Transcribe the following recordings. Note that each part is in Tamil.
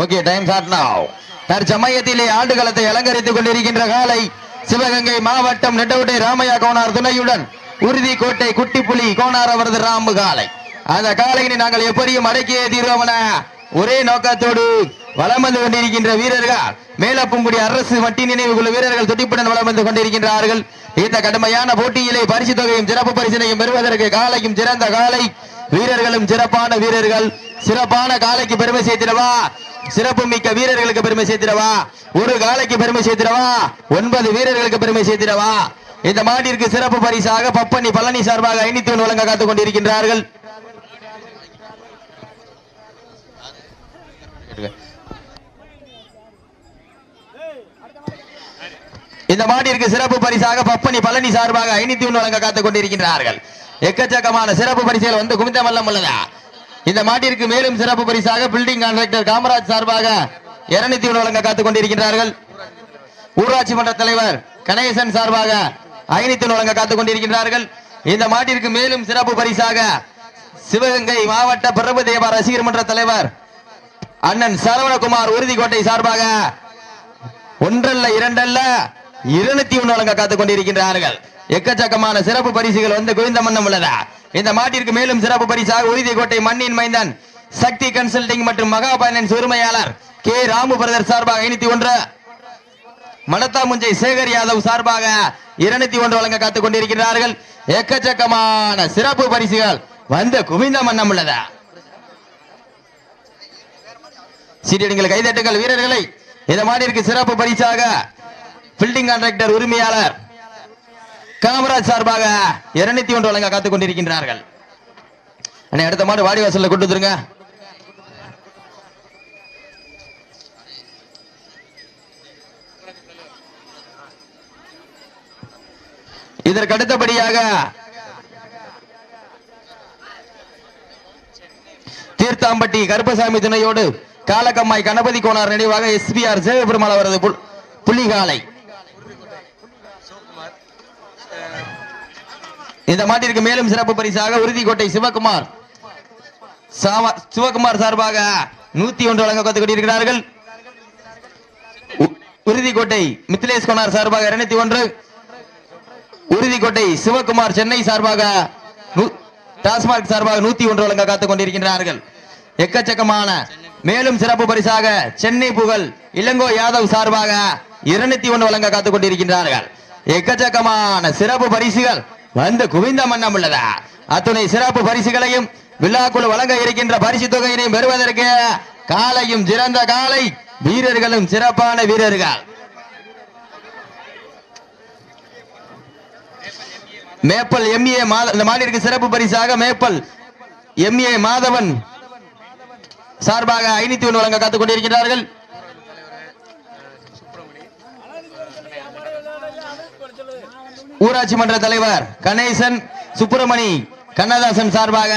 ஓகே டைம் ஸ்டார்ட் நவ் தற்சமயத்திலே ஆண்டுகளத்தை அலங்கரித்துக் கொண்டிருக்கின்ற காலை சிவகங்கை மாவட்டம் நெட்டவுட்டை ராமையா கோனார் துணையுடன் உறுதி கோட்டை குட்டிப்புலி கோனார் அவரது ராம்பு காலை. அந்த காலையினை நாங்கள் எப்படியும் அடக்கியே தீர்வமன ஒரே நோக்கத்தோடு வளம் வந்து கொண்டிருக்கின்ற வீரர்கள் மேலப்புங்குடி அரசு மட்டி நினைவு குழு வீரர்கள் துடிப்புடன் வளம் வந்து கொண்டிருக்கின்றார்கள். இந்த கடுமையான போட்டியிலே பரிசு தொகையும் சிறப்பு பரிசினையும் பெறுவதற்கு காலையும் சிறந்த காலை. வீரர்களும் சிறப்பான வீரர்கள். சிறப்பான காலைக்கு பெருமை சேர்த்திடவா? சிறப்பு மிக்க வீரர்களுக்கு பெருமை சேர்த்திடவா? ஒரு காலைக்கு பெருமை சேர்த்திடவா? ஒன்பது வீரர்களுக்கு பெருமை சேர்த்திடவா? இந்த மாட்டிற்கு சிறப்பு பரிசாக பப்பனி பழனி சார்பாக ஐநூத்தி வழங்க காத்துக் கொண்டிருக்கின்றார்கள். இந்த மாட்டிற்கு சிறப்பு பரிசாக பப்பனி பழனி சார்பாக ஐநூத்தி ஒன்று வழங்க காத்துக் கொண்டிருக்கின்றார்கள். எக்கச்சக்கமான சிறப்பு பரிசுகள் வந்து குமித்த வல்லம் உள்ளதா இந்த மாட்டிற்கு மேலும் சிறப்பு பரிசாக பில்டிங் கான்ட்ராக்டர் காமராஜ் சார்பாக இரநூத்தி ஒன்று வழங்க காத்துக் கொண்டிருக்கின்றார்கள். ஊராட்சி மன்ற தலைவர் கணேசன் சார்பாக ஐநூத்தி ஒன்று வழங்க காத்துக் கொண்டிருக்கின்றார்கள். இந்த மாட்டிற்கு மேலும் சிறப்பு பரிசாக சிவகங்கை மாவட்ட பிரபு தேவா ரசிகர் மன்ற தலைவர் அண்ணன் சரவணகுமார் உறுதிக்கோட்டை சார்பாக ஒன்றல்ல இரண்டல்ல இருநூத்தி ஒன்று வழங்க காத்துக் கொண்டிருக்கின்றார்கள். எக்கச்சக்கமான சிறப்பு பரிசுகள் வந்து குவிந்த மன்னம் உள்ளதா? இந்த மாட்டிற்கு மேலும் சிறப்பு பரிசாக உறுதிக்கோட்டை மண்ணின் மைந்தன் சக்தி கன்சல்டிங் மற்றும் மகா பைனான்ஸ் உரிமையாளர் கே. ராமு பிரதர் சார்பாக ஐநூத்தி ஒன்று மணத்தாமுஞ்சை சேகர் யாதவ் சார்பாக இருநூத்தி ஒன்று வழங்க காத்துக் கொண்டிருக்கிறார்கள். எக்கச்சக்கமான சிறப்பு பரிசுகள் வந்து குவிந்த மன்னம் உள்ளதா? சீட்டிடுங்கள் கைதட்டுங்கள் வீரர்களை. இந்த மாடிற்கு சிறப்பு பரிசாக பில்டிங் கான்ட்ராக்டர் உரிமையாளர் காமராஜ் சார்பாக இருநூத்தி ஒன்று வழங்க காத்துக் கொண்டிருக்கின்றார்கள். அண்ணே, அடுத்த மாடு வாடி வாசல்ல கொண்டு வந்துருங்க. இதற்கு அடுத்தபடியாக தீர்த்தாம்பட்டி கருப்பசாமி துணையோடு காலக்கம்மாய் கணபதி கோனார் நினைவாக எஸ்பிஆர் சேவபெருமாள் அவரது புலிகாலை. இந்த மாட்டிற்கு மேலும் சிறப்பு பரிசாக உறுதிக்கோட்டை சிவகுமார். சிவகுமார் சார்பாக நூத்தி ஒன்று வழங்க காத்துக் கொண்டிருக்கிறார்கள். உறுதிக்கோட்டை மித்திலேஷ் குமார் சார்பாக இருநூத்தி ஒன்று. உறுதிக்கோட்டை சிவகுமார் சென்னை சார்பாக நூ- டாஸ்மாக் சார்பாக நூத்தி ஒன்று வழங்க காத்துக் கொண்டிருக்கின்றார்கள். எக்கச்சக்கமான மேலும் சிறப்பு பரிசாக சென்னை புகழ் இளங்கோ யாதவ் சார்பாக இருநூத்தி ஒன்று வழங்க காத்துக் கொண்டிருக்கின்றார்கள். எக்கச்சக்கமான சிறப்பு பரிசுகள். வந்து குவிந்த மன்னம் உள்ளதா? அத்துணை சிறப்பு பரிசுகளையும் விழாக்குழு வழங்க இருக்கின்ற பரிசு தொகையினையும் பெறுவதற்கு காலையும் சிறந்த காலை வீரர்களும் சிறப்பான வீரர்கள். மேப்பல் எம்ஏ இந்த மாநிலக்கு சிறப்பு பரிசாக மேப்பல் எம்ஏ மாதவன் சார்பாக ஐநூத்தி ஒன்று வழங்க காத்துக் கொண்டிருக்கிறார்கள் ஊராட்சி மன்ற தலைவர் கணேசன் சுப்பிரமணி கண்ணதாசன் சார்பாக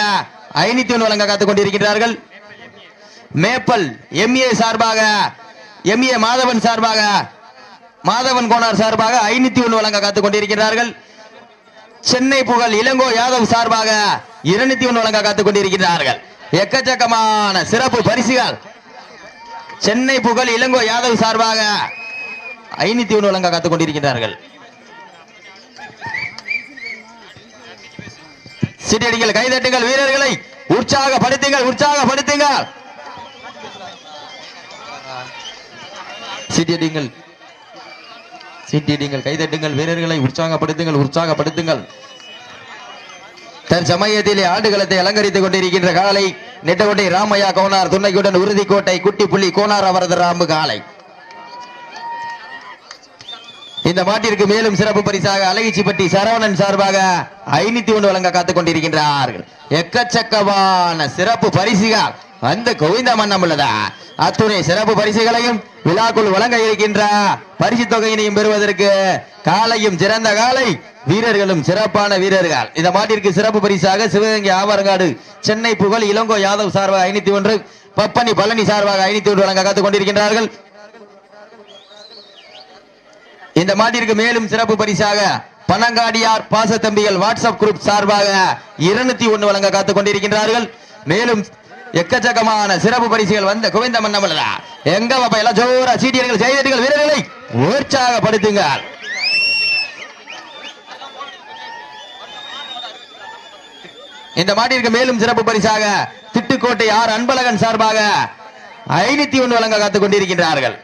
ஐநூத்தி ஒன்று வழங்க காத்துக் கொண்டிருக்கிறார்கள் மேப்பல் எம்ஏ சார்பாக எம்ஏ மாதவன் சார்பாக மாதவன் கோனார் சார்பாக ஐநூத்தி ஒன்று வழங்க காத்துக் கொண்டிருக்கிறார்கள் சென்னை புகழ் இளங்கோ யாதவ் சார்பாக இருநூத்தி ஒன்று வழங்க காத்துக் கொண்டிருக்கிறார்கள் எக்கச்சக்கமான சிறப்பு பரிசுகள். சென்னை புகழ் இளங்கோ யாதவ் சார்பாக ஐநூத்தி ஒன்று வழங்க காத்துக் கொண்டிருக்கிறார்கள் சிட்டியடிகள் கைதட்டுங்கள் வீரர்களை. உற்சாகப்படுத்துங்கள் உற்சாகப்படுத்துங்கள். சிட்டியடிங்கள் சீட்டிடுங்கள் கைதட்டுங்கள் வீரர்களை. உற்சாகப்படுத்துங்கள் உற்சாகப்படுத்துங்கள். தற்சமயத்திலே ஆடுகளத்தை அலங்கரித்துக் கொண்டிருக்கின்ற காலை நெட்டகோட்டை ராமையா கோனார் துணைக்குடன் உறுதிக்கோட்டை குட்டி புள்ளி கோனார் அவரது ராம்பு காலை. இந்த மாட்டிற்கு மேலும் சிறப்பு பரிசாக அழகிச்சிப்பட்டி சரவணன் சார்பாக ஐநூத்தி ஒன்று வழங்க காத்துக் கொண்டிருக்கின்றார்கள். எக்கச்சக்கமான சிறப்பு பரிசுகள். வந்து குவிந்த மன்னம் உள்ளதா? அத்துணை சிறப்பு பரிசுகளையும் விழாக்குள் வழங்க இருக்கின்ற பரிசு தொகையினையும் பெறுவதற்கு காலையும் சிறந்த காலை வீரர்களும் சிறப்பான வீரர்கள். இந்த மாட்டிற்கு சிறப்பு பரிசாக சிவகங்கை ஆவரங்காடு சென்னை புகழ் இளங்கோ யாதவ் சார்பாக ஐநூத்தி ஒன்று பப்பனி பழனி சார்பாக ஐநூத்தி ஒன்று வழங்க காத்துக் கொண்டிருக்கின்றார்கள். இந்த மாட்டிற்கு மேலும் சிறப்பு பரிசாக பனங்காடியார் பாசத்தம்பிகள் வாட்ஸ்அப் குரூப் சார்பாக இருநூத்தி ஒன்று வழங்க காத்துக் கொண்டிருக்கின்றார்கள். மேலும் எக்கச்சக்கமான சிறப்பு பரிசுகள் வந்த குவிந்த மன்னமலா எங்க பாப்பா எல்லாம் ஜோரா சீட்டியர்கள் செய்திகள் வீரர்களை உற்சாகப்படுத்துங்க. இந்த மாட்டிற்கு மேலும் சிறப்பு பரிசாக திட்டுக்கோட்டை ஆர் அன்பழகன் சார்பாக ஐநூத்தி ஒன்று வழங்க காத்துக் கொண்டிருக்கின்றார்கள்.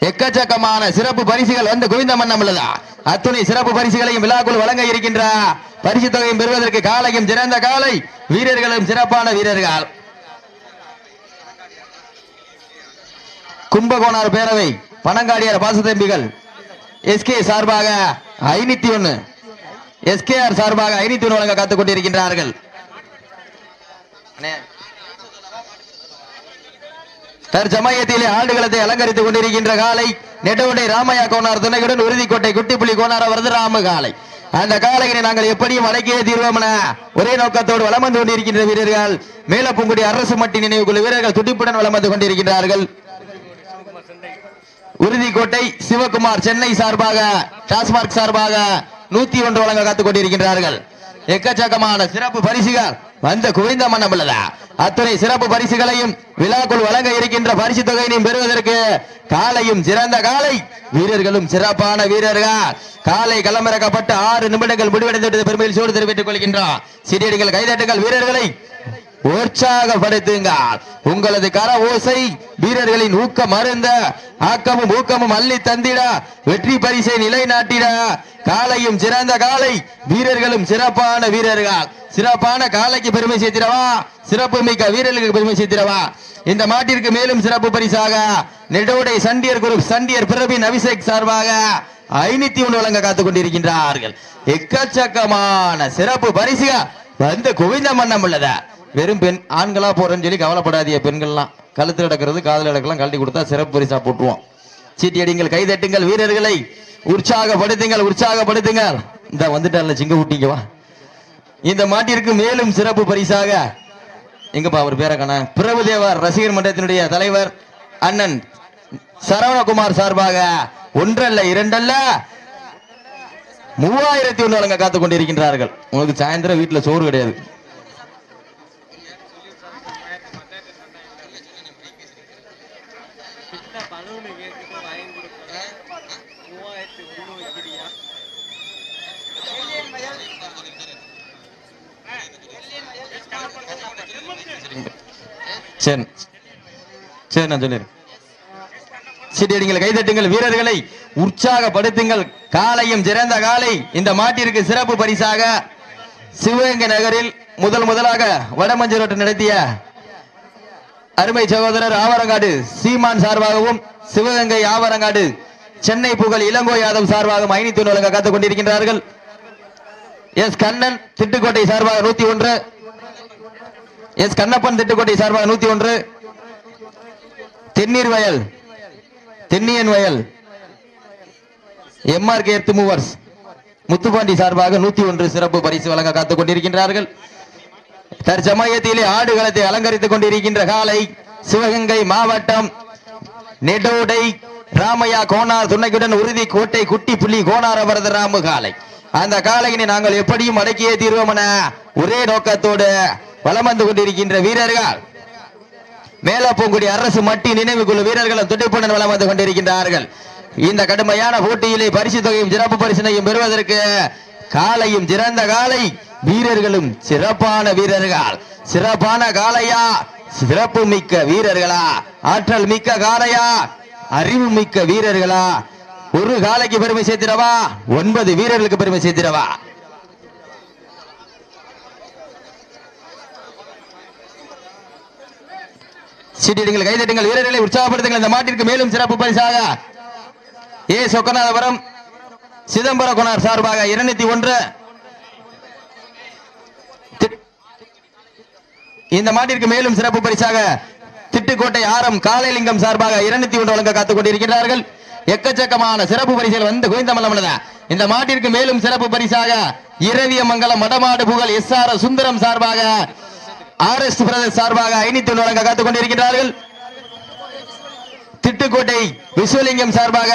எக்கச்சக்கமான சிறப்பு பரிசுகள் வந்து குவிந்த மன்னம் உள்ளதா? அத்துணை சிறப்பு பரிசுகளையும் விழாக்குள் வழங்க இருக்கின்ற? பரிசு தொகையும் பெறுவதற்கு காலையும் சிறந்த காலை வீரர்களும் சிறப்பான வீரர்கள். கும்பகோணார் பேரவை பனங்காடியார் பாசத்தம்பிகள் எஸ்கே சார்பாக ஐநூத்தி ஒன்னு. எஸ்கேஆர் சார்பாக ஐநூத்தி ஒன்று வழங்க காத்துக் கொண்டிருக்கின்றார்கள். தற்சமயத்திலே ஆண்டுகளத்தை அலங்கரித்துக் கொண்டிருக்கின்ற காலை நெட்டவுண்டை ராமையா கோனார் துணையுடன் உறுதிக்கோட்டை குட்டிப்புலி கோனார் அவரது ராம காலை. அந்த காலையினை நாங்கள் எப்படியும் அடக்கியே தீர்வோம் என ஒரே நோக்கத்தோடு வளம் வந்து கொண்டிருக்கின்ற வீரர்கள் மேலப்புங்குடி அரசு மட்டி நினைவுக்குழு வீரர்கள் துடிப்புடன் வளம் வந்து கொண்டிருக்கின்றார்கள். உறுதிக்கோட்டை சிவகுமார் சென்னை சார்பாக டாஸ்மார்க் சார்பாக நூத்தி ஒன்று வழங்க காத்துக் கொண்டிருக்கின்றார்கள். எக்கச்சக்கமான சிறப்பு பரிசுகள் வந்த குவிந்த மன்னம் உள்ளதா? அத்துணை சிறப்பு பரிசுகளையும் விழாக்குள் வழங்க இருக்கின்ற பரிசு தொகையினையும் பெறுவதற்கு காலையும் சிறந்த காலை. வீரர்களும் சிறப்பான வீரர்கள். காலை களமிறக்கப்பட்டு ஆறு நிமிடங்கள் முடிவடைந்து விட்டது. பெருமையில் சூடு தெரிவித்துக் கொள்கின்றோம். சிறியடிகள் கைதட்டுகள் வீரர்களை உற்சாகப்படுத்துங்கள் உங்களது கர ஓசை வீரர்களின் ஊக்கம் மருந்த. ஆக்கமும் ஊக்கமும் அள்ளி தந்திட. வெற்றி பரிசை நிலைநாட்டிட. காலையும் சிறந்த காலை வீரர்களும் சிறப்பான வீரர்கள். சிறப்பான காலைக்கு பெருமை சேர்த்திடவா? சிறப்பு மிக்க வீரர்களுக்கு பெருமை சேர்த்திடவா? இந்த மாட்டிற்கு மேலும் சிறப்பு பரிசாக நெடோடை சண்டியர் குரூப் சண்டியர் பிரபின் அபிஷேக் சார்பாக ஐநூத்தி ஒன்று வழங்க காத்துக் கொண்டிருக்கின்றார்கள். எக்கச்சக்கமான சிறப்பு பரிசுக வந்து குவிந்த மன்னம் உள்ளதா வெறும் பெண் ஆண்களா போறேன்னு சொல்லி கவலைப்படாதிய பெண்கள்லாம். கழுத்தில் எடுக்கிறது காதல் எடுக்கலாம் கழட்டி கொடுத்தா சிறப்பு பரிசா போட்டுருவோம். சீட்டி அடிங்கள் கைதட்டுங்கள் வீரர்களை. உற்சாகப்படுத்துங்கள் உற்சாகப்படுத்துங்கள். இந்த வந்துட்டார்ல சிங்க ஊட்டிங்க வா. இந்த மாட்டிற்கு மேலும் சிறப்பு பரிசாக. எங்கப்பா அவர் பேரை காண? பிரபுதேவர் ரசிகர் மன்றத்தினுடைய தலைவர் அண்ணன் சரவணகுமார் சார்பாக. ஒன்றல்ல இரண்டல்ல. மூவாயிரத்தி ஒன்று வழங்க காத்துக் கொண்டிருக்கின்றார்கள் உங்களுக்கு சாயந்தரம் வீட்டில் சோறு கிடையாது. சரி. சரி நான் சொல்லிடுறேன். சீட்டியடிங்கள் கைதட்டுங்கள் வீரர்களை உற்சாகப்படுத்துங்கள். காலையும் சிறந்த காலை. இந்த மாட்டிற்கு சிறப்பு பரிசாக சிவகங்கை நகரில் முதல் முதலாக வடமஞ்சு நடத்திய அருமை சகோதரர் ஆவரங்காடு சீமான் சார்பாகவும் சிவகங்கை ஆவரங்காடு சென்னை புகழ் இளங்கோ யாதவ் சார்பாகவும் ஐநூத்தி ஒன்று காத்துக் கொண்டிருக்கின்றார்கள். எஸ் கண்ணன் திட்டுக்கோட்டை சார்பாக நூத்தி ஒன்று. எஸ் கண்ணப்பன் திட்டுக்கோட்டை சார்பாக நூத்தி ஒன்று. தென்னீர் வயல். தென்னியன் வயல். MR K movers. முத்துப்பாண்டி சார்பாக நூத்தி ஒன்று சிறப்பு பரிசு வழங்க காத்துக் கொண்டிருக்கின்றார்கள். தற்சமயத்திலே ஆடுகளத்தை அலங்கரித்துக் கொண்டிருக்கின்ற காலை சிவகங்கை மாவட்டம் நெடோடை ராமையா கோனார் துணைக்குடன் உறுதி கோட்டை குட்டி புள்ளி கோனார் அவரது ராமு காலை. அந்த காலையினை நாங்கள் எப்படியும் அடக்கியே தீர்வோம் என ஒரே நோக்கத்தோடு வலம் வந்து கொண்டிருக்கின்ற வீரர்கள். மேலப்பூங்குடி அரசு மட்டி நினைவு குழு வீரர்களும் துடிப்புடன் வலம் வந்து கொண்டிருக்கின்றார்கள். இந்த கடுமையான போட்டியிலே பரிசு தொகையும் சிறப்பு பரிசினையும் பெறுவதற்கு காலையும் சிறந்த காலை வீரர்களும் சிறப்பான வீரர்கள். சிறப்பான காலையா சிறப்பு மிக்க வீரர்களா? ஆற்றல் மிக்க காலையா அறிவு மிக்க வீரர்களா? ஒரு காலைக்கு பெருமை சேர்த்திடவா? ஒன்பது வீரர்களுக்கு பெருமை சேர்த்திடவா? சீட்டிடுங்கள் கைதட்டுங்கள் வீரர்களை உற்சாகப்படுத்துங்கள் இந்த மாட்டிற்கு மேலும் சிறப்பு பரிசாக. ஏ சொக்கநாதபுரம் சிதம்பர குணார் சார்பாக இருநூத்தி ஒன்று. இந்த மாட்டிற்கு மேலும் சிறப்பு பரிசாக திட்டுக்கோட்டை ஆரம் காலைலிங்கம் சார்பாக இருநூத்தி ஒன்று வழங்க காத்துக் கொண்டிருக்கிறார்கள். எக்கச்சக்கமான சிறப்பு பரிசுகள் வந்து குவிந்த குவிந்தமல்லமல்லதா இந்த மாட்டிற்கு மேலும் சிறப்பு பரிசாக இரவிய மங்கலம் மடமாடு புகழ் எஸ். ஆர். சுந்தரம் சார்பாக ஆர் எஸ் சார்பாக ஐநூத்தி ஒன்று வழங்க காத்துக் கொண்டிருக்கிறார்கள் திட்டுக்கோட்டை விஸ்வலிங்கம் சார்பாக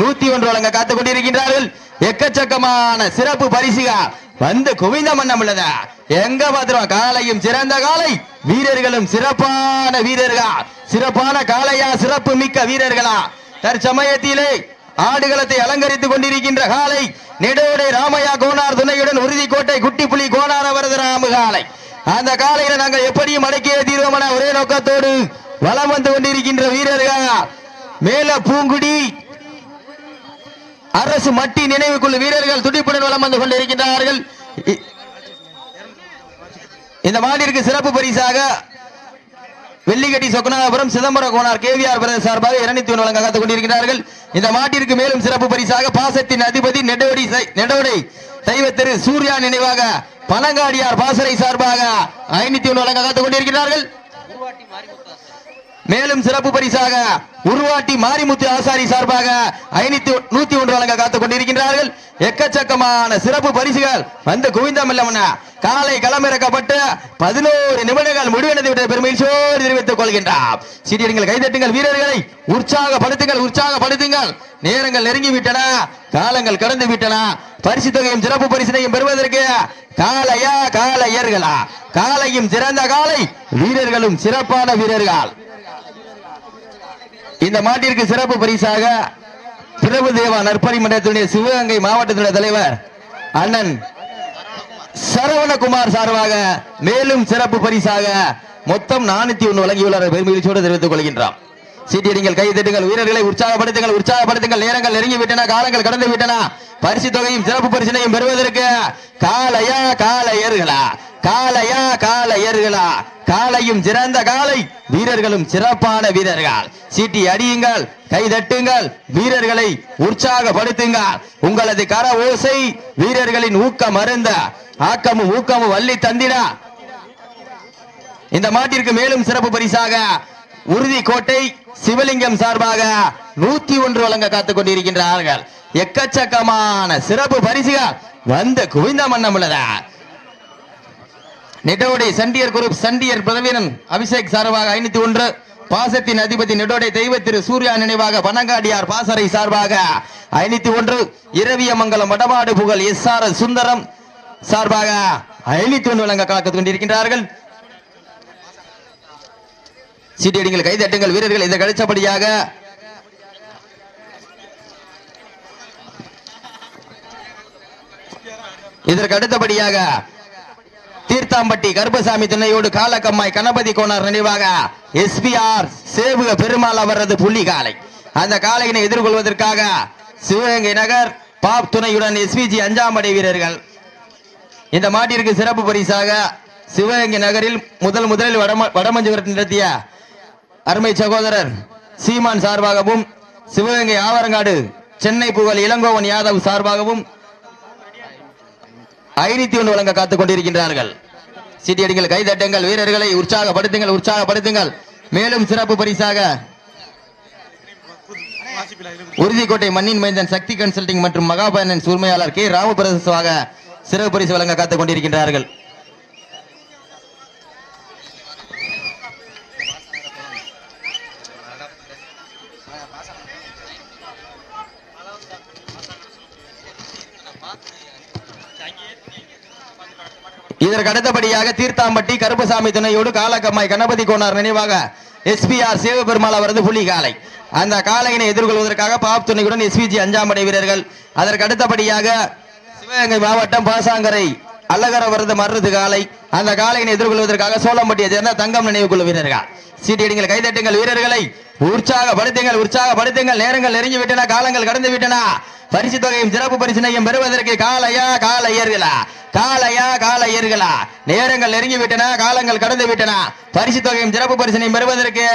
நூத்தி ஒன்று வழங்க காத்துக் கொண்டிருக்கின்றார்கள். எக்கச்சக்கமான சிறப்பு பரிசுகா வந்து குவிந்த மன்னம் உள்ளதா. எங்க பாத்துருவோம் காலையும் சிறந்த காலை வீரர்களும் சிறப்பான வீரர்களா? சிறப்பான காலையா சிறப்பு மிக்க வீரர்களா? தற்சமயத்திலே ஆடுகளத்தை அலங்கரித்துக் கொண்டிருக்கின்ற காலை நெடுவடை ராமையா கோனார் துணையுடன் உறுதிக்கோட்டை குட்டிப்புலி கோனார் அவரது ராமு காலை அந்த காலையில நாங்கள் எப்படியும் அடக்கிய தீர்வமான ஒரே நோக்கத்தோடு வலம் வந்து கொண்டிருக்கின்ற வீரர்கள் மேல பூங்குடி அரசு மட்டி நினைவுக்குள்ள வீரர்கள் துடிப்புடன் வளம் வந்து கொண்டிருக்கின்றார்கள். இ- இந்த மாநிலக்கு சிறப்பு பரிசாக வெள்ளிக்கட்டி Chokkanathapuram Chidambaram Konar K V R பிரதேச சார்பாக இரணித்து வழங்க காத்துக் கொண்டிருக்கிறார்கள் இந்த மாட்டிற்கு மேலும் சிறப்பு பரிசாக பாசத்தின் அதிபதி நெடோடி நெடோடை நெடவடை தெய்வ திரு சூர்யா நினைவாக பனங்காடியார் பாசறை சார்பாக ஐநூத்தி ஒன்று வழங்க காத்துக் கொண்டிருக்கிறார்கள். மேலும் சிறப்பு பரிசாக உருவாட்டி மாரிமுத்து ஆசாரி சார்பாக ஐநூத்தி நூத்தி ஒன்று வழங்க காத்துக் கொண்டிருக்கின்றார்கள். எக்கச்சக்கமான சிறப்பு பரிசுகள் வந்து குவிந்தமில்லமன காலை களமிறக்கப்பட்டு பதினோரு நிமிடங்கள் முடிவடைந்து விட்ட பெருமகிழ்ச்சியோடு தெரிவித்துக் கொள்கின்றார். சிறியர்கள் கைதட்டுங்கள் வீரர்களை. உற்சாகப்படுத்துங்கள் உற்சாகப்படுத்துங்கள். நேரங்கள் நெருங்கி விட்டன காலங்கள் கடந்து விட்டன பரிசு தொகையும் சிறப்பு பரிசினையும் பெறுவதற்கு காலையா காலையர்களா காலையும் சிறந்த காலை வீரர்களும் சிறப்பான வீரர்கள். இந்த மாட்டிற்கு சிறப்பு பரிசாக பிரபு தேவா நற்பணி மன்றத்தினுடைய சிவகங்கை மாவட்டத்தினுடைய தலைவர் அண்ணன் சரவணகுமார் சார்பாக மேலும் சிறப்பு பரிசாக மொத்தம் நானூத்தி ஒன்று வழங்கியுள்ளார். பெருமகிழ்ச்சியோடு தெரிவித்துக் கொள்கின்றான் சீட்டிடுங்கள் கை தட்டுங்கள் வீரர்களை உற்சாகப்படுத்துங்கள் உற்சாகப்படுத்துங்கள். நேரங்கள் நெருங்கி விட்டன காலங்கள் கடந்து விட்டன பரிசு தொகையும் சிறப்பு பரிசினையும் பெறுவதற்கு காலையா காலையர்களா காலையா காலையர்களா காலையும் சிறந்த காலை வீரர்களும் சிறப்பான வீரர்கள். சீட்டி அடியுங்கள் கை தட்டுங்கள் வீரர்களை உற்சாகப்படுத்துங்கள். உங்களது கர ஓசை வீரர்களின் ஊக்கம் அருந்த ஆக்கமும் ஊக்கமும் வள்ளி தந்திட. இந்த மாட்டிற்கு மேலும் சிறப்பு பரிசாக உறுதி கோட்டை சிவலிங்கம் சார்பாக நூத்தி ஒன்று வழங்க காத்துக் கொண்டிருக்கின்றார்கள். எக்கச்சக்கமான சிறப்பு பரிசுகள் வந்து குவிந்த மன்னம் உள்ளதா? நெடோடை சண்டியர் குரூப் சண்டியர் பிரதவீரன் அபிஷேக் சார்பாக ஐநூத்தி ஒன்று. பாசத்தின் அதிபதி நெடோடை தெய்வ திரு சூர்யா நினைவாக பனங்காடியார் பாசறை சார்பாக ஐநூத்தி ஒன்று. இரவியமங்கலம் வடபாடு புகழ் எஸ் ஆர் சுந்தரம் சார்பாக ஐநூத்தி ஒன்று வழங்க காத்துக் கொண்டிருக்கின்றார்கள். சீட்டியடிங்கள் கைதட்டுங்கள் வீரர்கள். இதை கழிச்சபடியாக இதற்கு அடுத்தபடியாக தீர்த்தாம்பட்டி கருப்பசாமி திண்ணையோடு காலக்கம்மாய் கணபதி கோனார் நினைவாக எஸ்பிஆர் சேவுக பெருமாள் அவரது புள்ளி காலை. அந்த காலையினை எதிர்கொள்வதற்காக சிவகங்கை நகர் பாப் துணையுடன் எஸ்பிஜி அஞ்சாம் படை வீரர்கள். இந்த மாட்டிற்கு சிறப்பு பரிசாக சிவகங்கை நகரில் முதல் முதலில் வடம வடமஞ்சுவரத்தில் நடத்திய அருமை சகோதரர் சீமான் சார்பாகவும் சிவகங்கை ஆவரங்காடு சென்னை புகழ் இளங்கோவன் யாதவ் சார்பாகவும் ஐநூத்தி ஒன்று வழங்க காத்துக் கொண்டிருக்கின்றார்கள். சீட்டியடிங்கள் கைதட்டுங்கள் வீரர்களை உற்சாகப்படுத்துங்கள் உற்சாகப்படுத்துங்கள். மேலும் சிறப்பு பரிசாக உறுதிக்கோட்டை மண்ணின் மைந்தன் சக்தி கன்சல்டிங் மற்றும் மகாபாயனன் உரிமையாளர் கே. ராமபிரசாக சிறப்பு பரிசு வழங்க காத்துக் கொண்டிருக்கின்றார்கள். இதற்கு அடுத்தபடியாக தீர்த்தாம்பட்டி கருப்பசாமி துணையோடு காலக்கம்மாய் கணபதி கோனார் நினைவாக எஸ்பிஆர் சிவபெருமாள் அவரது புலி காலை. அந்த காலையினை எதிர்கொள்வதற்காக பாப் துணையுடன் எஸ்பிஜி அஞ்சாம் படை வீரர்கள். அதற்கு அடுத்தபடியாக சிவகங்கை மாவட்டம் பாசாங்கரை அல்லகர வருது மருது காலை. அந்த காலையினை எதிர்கொள்வதற்காக சோளம்பட்டியை சேர்ந்த தங்கம் நினைவு குழு வீரர்கள். சீட்டியடிங்கள் கைதட்டுங்கள் வீரர்களை. உற்சாகப்படுத்துங்கள் உற்சாகப்படுத்துங்கள் நேரங்கள் நெருங்கி விட்டன காலங்கள் கடந்து விட்டன. பரிசு தொகையும் சிறப்பு பரிசினையும் பெறுவதற்கு காலையா காலையர்களா? காலையா காலையர்களா? நேரங்கள் நெருங்கி விட்டன காலங்கள் கடந்து விட்டன. பரிசு தொகையும் சிறப்பு பரிசினையும் பெறுவதற்கு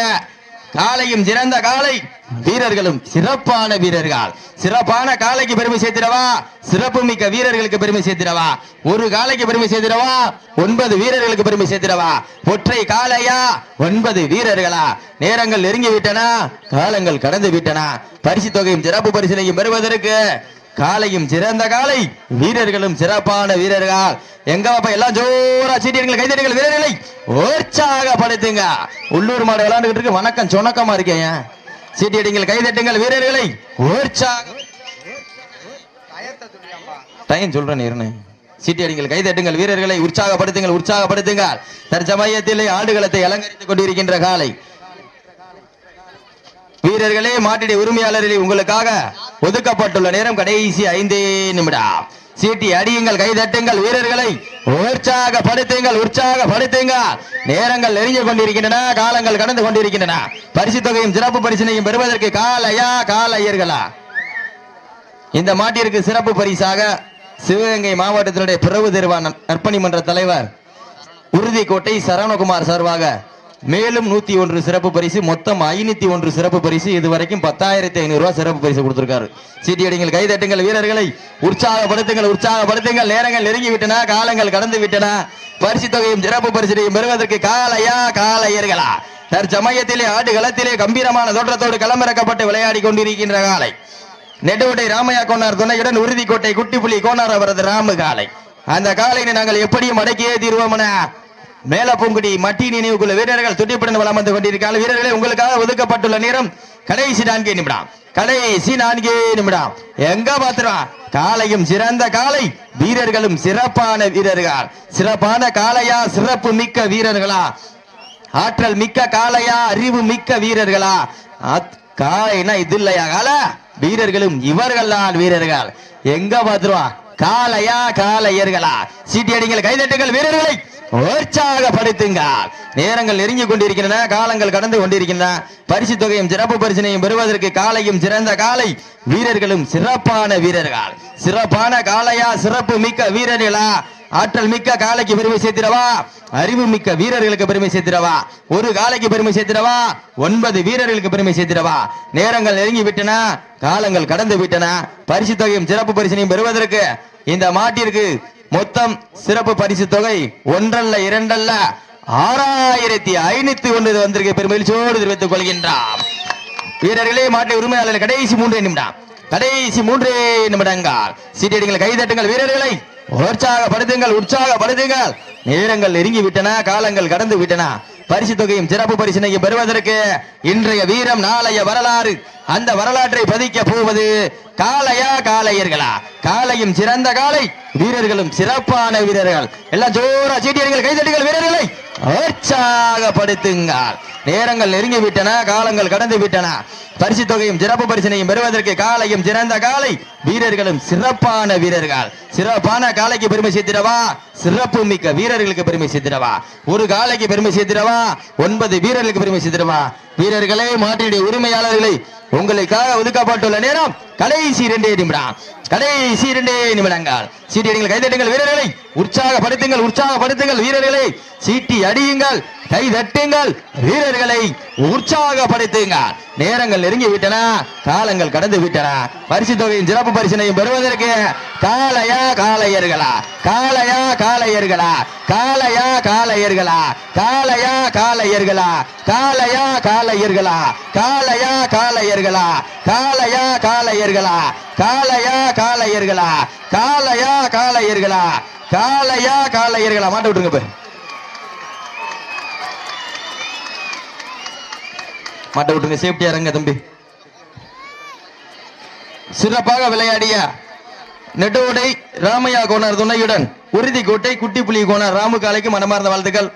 காலையும் சிறந்த காலை. வீரர்களும் சிறப்பான வீரர்கள். சிறப்பான காலைக்கு பெருமை சேர்த்திடவா? சிறப்பு மிக்க வீரர்களுக்கு பெருமை சேர்த்திடவா? ஒரு காலைக்கு பெருமை சேர்த்திடவா? ஒன்பது வீரர்களுக்கு பெருமை சேர்த்திடவா? ஒற்றை காலையா ஒன்பது வீரர்களா? நேரங்கள் நெருங்கி விட்டன காலங்கள் கடந்து விட்டன பரிசு தொகையும் சிறப்பு பரிசினையும் பெறுவதற்கு காலையும் சிறந்த காலை வீரர்களும் சிறப்பான வீரர்கள். எங்க பாப்பா எல்லாம் ஜோரா சீட்டியர்கள் கைதடிகள் வீரர்களை உற்சாகப்படுத்துங்க. உள்ளூர் மாடு விளையாண்டுகிட்டு இருக்கு. வணக்கம் சொணக்கமா இருக்கேன் சீட்டியடிங்கள் கைதட்டுங்கள் வீரர்களை. டைம் சொல்றேன் இருன்னு சீட்டியடிங்கள் கைதட்டுங்கள் வீரர்களை. உற்சாகப்படுத்துங்கள் உற்சாகப்படுத்துங்கள். தற்சமயத்திலே ஆடுகளத்தை அலங்கரித்துக் கொண்டிருக்கின்ற காலை. வீரர்களே மாட்டிட உரிமையாளர்களே உங்களுக்காக ஒதுக்கப்பட்டுள்ள நேரம் கடைசி ஐந்தே நிமிடம். சீட்டி அடியுங்கள் கைதட்டுங்கள் வீரர்களை. உற்சாகப்படுத்துங்கள் உற்சாகப்படுத்துங்கள் நேரங்கள் நெருங்கிக் கொண்டிருக்கின்றன காலங்கள் கடந்து கொண்டிருக்கின்றன. பரிசு தொகையும் சிறப்பு பரிசினையும் பெறுவதற்கு காலையா காலையர்களா? இந்த மாட்டிற்கு சிறப்பு பரிசாக சிவகங்கை மாவட்டத்தினுடைய பிறவு தேர்வான நற்பணி மன்ற தலைவர் உறுதிக்கோட்டை சரவணகுமார் சார்பாக மேலும் நூத்தி ஒன்று சிறப்பு பரிசு மொத்தம் ஐநூத்தி ஒன்று சிறப்பு பரிசு. இதுவரைக்கும் பத்தாயிரத்தி ஐநூறு ரூபாய் சிறப்பு பரிசு கொடுத்திருக்காரு. சீட்டியடிங்கள் கைதட்டுங்கள் வீரர்களை. உற்சாகப்படுத்துங்கள் உற்சாகப்படுத்துங்கள். நேரங்கள் நெருங்கி விட்டன காலங்கள் கடந்து விட்டன பரிசு தொகையும் சிறப்பு பரிசையும் பெறுவதற்கு காலையா காலையர்களா தற்சமயத்திலே ஆட்டு களத்திலே கம்பீரமான தோற்றத்தோடு களமிறக்கப்பட்டு விளையாடி கொண்டிருக்கின்ற காலை நெடுவட்டை ராமையா கோனார் துணையுடன் உறுதிக்கோட்டை குட்டிப்புலி கோனார் அவரது ராமு காலை அந்த காலையினை நாங்கள் எப்படியும் அடக்கியே தீர்வோம் என மேலப்பூங்குடி மட்டி நினைவுக்குள்ள வீரர்கள் துட்டிப்புடன் வளம் வந்து கொண்டிருக்காங்க வீரர்களே உங்களுக்காக ஒதுக்கப்பட்டுள்ள நேரம் கடைசி நான்கே நிமிடம். கடைசி நான்கே நிமிடம். எங்க பாத்துருவா காலையும் சிறந்த காலை வீரர்களும் சிறப்பான வீரர்கள். சிறப்பான காலையா சிறப்பு மிக்க வீரர்களா? ஆற்றல் மிக்க காளையா? அறிவு மிக்க வீரர்களா? அத்- இது இல்லையா? கால வீரர்களும் இவர்கள் தான் வீரர்கள். எங்க பாத்துருவான் காலையா காளையர்களா? சீட்டி அடிங்கள் கைதட்டுங்கள் வீரர்களை. உற்சாகப்படுத்துங்க. நேரங்கள் நெருங்கி கொண்டிருக்கின்றன காலங்கள் கடந்து கொண்டிருக்கின்றன. பரிசு தொகையும் சிறப்பு பரிசினையும் பெறுவதற்கு காலையும் சிறந்த காலை. வீரர்களும் சிறப்பான வீரர்கள். சிறப்பான காலையா சிறப்பு மிக்க வீரர்களா? ஆற்றல் மிக்க காலைக்கு பெருமை சேர்த்திடவா? அறிவு மிக்க வீரர்களுக்கு பெருமை சேர்த்திடவா? ஒரு காலைக்கு பெருமை சேர்த்திடவா? ஒன்பது வீரர்களுக்கு பெருமை சேர்த்திடவா? நேரங்கள் நெருங்கி விட்டன காலங்கள் கடந்து விட்டன. பரிசு தொகையும் சிறப்பு பரிசினையும் பெறுவதற்கு இந்த மாட்டிற்கு மொத்தம் சிறப்பு பரிசு தொகை ஒன்றல்ல இரண்டல்ல. ஆறாயிரத்தி ஐநூத்தி ஒன்று வந்திருக்க. பெருமகிழ்ச்சியோடு தெரிவித்துக் கொள்கின்றார் வீரர்களே மாட்டை உரிமையாளர் கடைசி மூன்றே நிமிடம். கடைசி மூன்றே நிமிடங்கள். சீட்டியடிங்கள் கைதட்டுங்கள் வீரர்களை. உற்சாகப்படுத்துங்கள் உற்சாகப்படுத்துங்கள். நேரங்கள் நெருங்கி விட்டன காலங்கள் கடந்து விட்டன பரிசு தொகையும் சிறப்பு பரிசினையும் பெறுவதற்கு இன்றைய வீரம் நாளைய வரலாறு. அந்த வரலாற்றை பதிக்க போவது காளையா காளையர்களா? காளையும் சிறந்த காளை வீரர்களும் சிறப்பான வீரர்கள். எல்லாம் ஜோரா சீட்டியர்கள் கைதட்டுங்கள் வீரர்களை உற்சாகப்படுத்துங்கள். நேரங்கள் நெருங்கி விட்டன காலங்கள் கடந்து விட்டன. பரிசு தொகையும் சிறப்பு பரிசனையும் பெறுவதற்கு காலையும் சிறந்த காலை வீரர்களும் சிறப்பான வீரர்கள். சிறப்பான காலைக்கு பெருமை சேர்த்திடவா? சிறப்பு மிக்க வீரர்களுக்கு பெருமை சேர்த்திடவா? ஒரு காலைக்கு பெருமை சேர்த்திடவா? ஒன்பது வீரர்களுக்கு பெருமை சேர்த்திடவா? வீரர்களே மாட்டினுடைய உரிமையாளர்களை உங்களுக்காக ஒதுக்கப்பட்டுள்ள நேரம் கடைசி இரண்டே நிமிடம். கடைசி இரண்டே நிமிடங்கள். சீட்டியடிங்கள் கைதட்டுங்கள் வீரர்களை. உற்சாகப்படுத்துங்கள் உற்சாகப்படுத்துங்கள் வீரர்களை. சீட்டி அடியுங்கள். கை தட்டுங்கள் வீரர்களை உற்சாகப்படுத்துங்க நேரங்கள் நெருங்கி விட்டன காலங்கள் கடந்து விட்டன பரிசு தொகையின் சிறப்பு பரிசினையும் பெறுவதற்கு காலையா காளையர்களா காலையா காளையர்களா காலையா காளையர்களா காலையா காளையர்களா காலையா காளையர்களா காலையா காளையர்களா காலையா காளையர்களா காலையா காளையர்களா காலையா காளையர்களா காலையா காளையர்களா மாட்ட விட்டுருங்க போய் மாட்ட விட்டுங்க சேஃப்டியா இருங்க தம்பி. சிறப்பாக விளையாடிய நெட்டோடை ராமையா கோனார் துணையுடன் உறுதி கோட்டை குட்டி புலி கோனார் ராமு காலைக்கு மனமார்ந்த வாழ்த்துக்கள்.